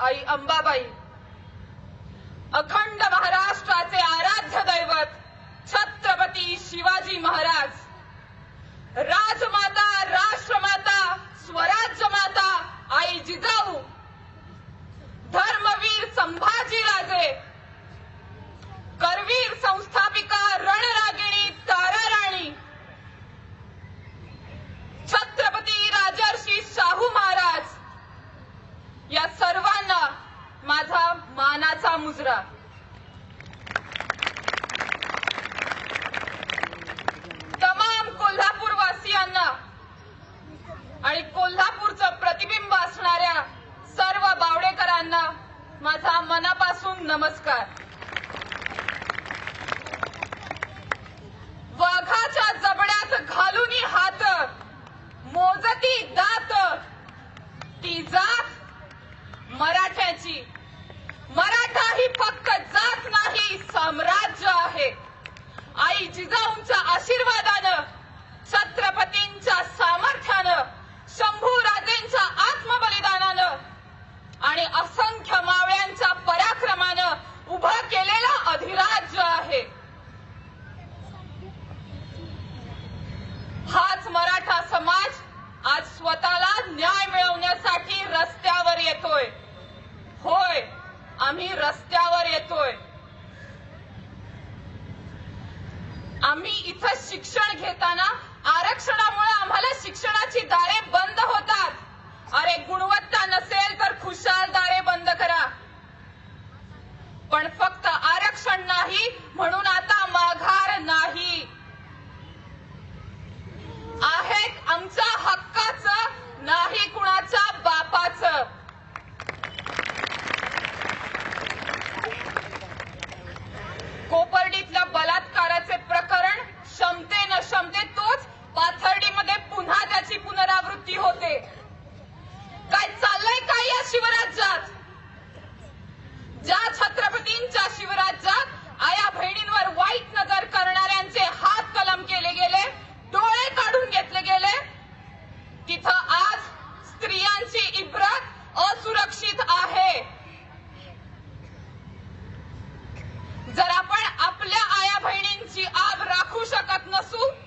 आई अंबाबाई. अखंड महाराष्ट्राचे आराध्य दैवत छत्रपती शिवाजी महाराज. राजमाता राष्ट्रमाता स्वराज्य माता नमस्कार आम्ही रस्त्यावर येतोय. आम्ही इथं शिक्षण घेताना आरक्षणामुळे आम्हाला शिक्षणाची दारे बंद होतात. अरे गुणवत्ता नसेल так в носу.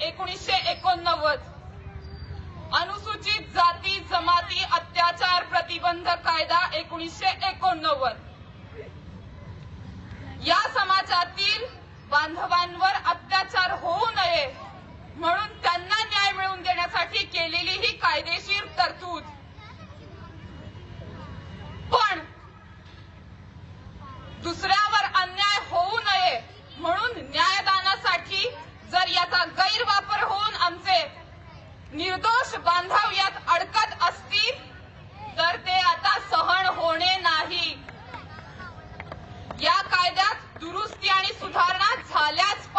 एकोणीसशे एकोणनव्वद. अनुसूचित जाती जमाती अत्याचार प्रतिबंध कायदा एकोणीसशे एकोणनव्वद. या समाजातील बांधवांवर अत्याचार होऊ नये म्हणून त्यांना न्याय मिळवून देण्यासाठी केलेली ही कायदेशीर तरतूद.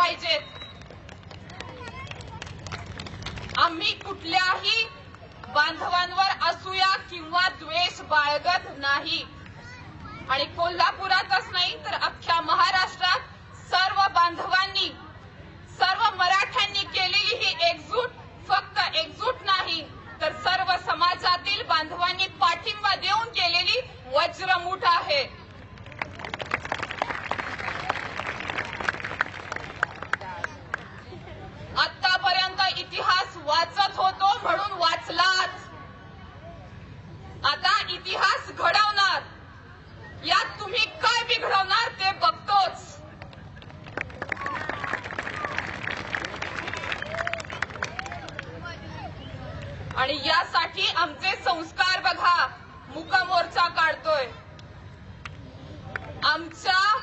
पाहिजेत आम्ही कुठल्याही बांधवांवर असूया किंवा द्वेष बाळगत नाही. आणि कोल्हापुरातच नाही तर अख्ख्या महाराष्ट्रात सर्व बांधवांनी सर्व मराठ्यांनी केलेली ही एकजूट म्हणून वाचलात. आता इतिहास घडवणार. यात तुम्ही काय बिघडवणार ते बघतोच. आणि यासाठी आमचे संस्कार बघा. मुकामोर्चा काढतोय. आमच्या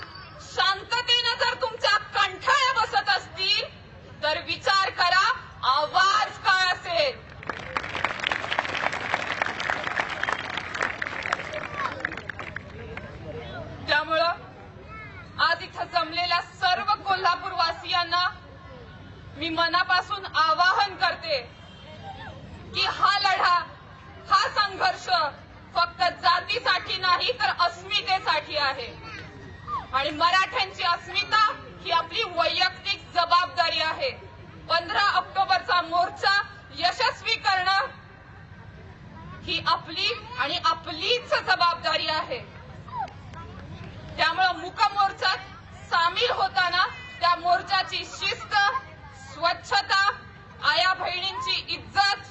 जमलेल्या सर्व कोल्हापूरवासियांना मी मनापासून आवाहन करते की हा लढा हा संघर्ष फक्त जातीसाठी नाही तर अस्मितेसाठी आहे. आणि मराठ्यांची अस्मिता ही आपली वैयक्तिक जबाबदारी आहे. पंधरा ऑक्टोबरचा मोर्चा यशस्वी करणं ही आपली आणि आपलीच जबाबदारी आहे. त्यामुळं मुकमोर्चात सामील होताना त्या मोर्चाची शिस्त स्वच्छता आया बहिणींची इज्जत